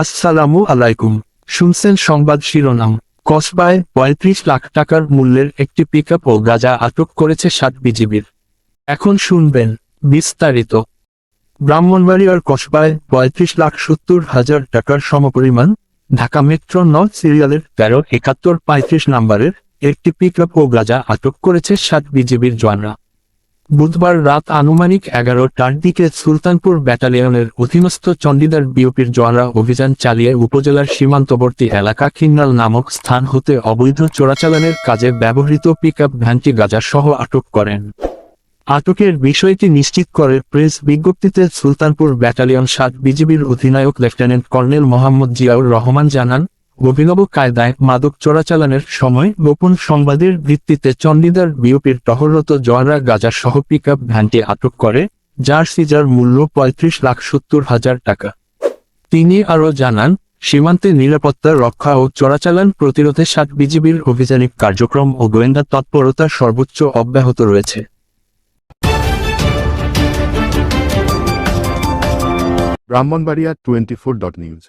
আসসালামু আলাইকুম। শুনছেন সংবাদ শিরোনাম। কসবায় পঁয়ত্রিশ লাখ টাকার মূল্যের একটি পিকআপ ও গাঁজা আটক করেছে সাত বিজিবির। এখন শুনবেন বিস্তারিত। ব্রাহ্মণবাড়িয়ার কসবায় পঁয়ত্রিশ লাখ সত্তর হাজার টাকার সমপরিমাণ ঢাকা মেট্রো ন সিরিয়ালের তেরো একাত্তর পঁয়ত্রিশ নম্বরের একটি পিকআপ ও গাঁজা আটক করেছে সাত বিজিবির জওয়ানরা। বুধবার রাত আনুমানিক এগারোটার দিকে সুলতানপুর ব্যাটালিয়নের অধীনস্থ চণ্ডীদার বিওপির জওয়ানরা অভিযান চালিয়ে উপজেলার সীমান্তবর্তী এলাকা খিন্নাল নামক স্থান হতে অবৈধ চোরাচালানের কাজে ব্যবহৃত পিকআপ ভ্যানটি গাঁজাসহ আটক করেন। আটকের বিষয়টি নিশ্চিত করে প্রেস বিজ্ঞপ্তিতে সুলতানপুর ব্যাটালিয়ন সাত বিজিবির অধিনায়ক লেফটেন্যান্ট কর্নেল মোহাম্মদ জিয়াউর রহমান জানান অভিনব কায়দায় মাদক চোরাচালানের সময় গোপন সংবাদের ভিত্তিতে চণ্ডীদার বিওপির টহররত জওয়ানরা গাজা সহ পিকআপ ভ্যানটি আটক করে, যার সিজার মূল্য পঁয়ত্রিশ লাখ সত্তর হাজার টাকা। তিনি আরও জানান, সীমান্তে নিরাপত্তা রক্ষা ও চোরাচালান প্রতিরোধে সাত বিজিবির অভিযানিক কার্যক্রম ও গোয়েন্দা তৎপরতা সর্বোচ্চ অব্যাহত রয়েছে। Brahmanbaria twenty four dot news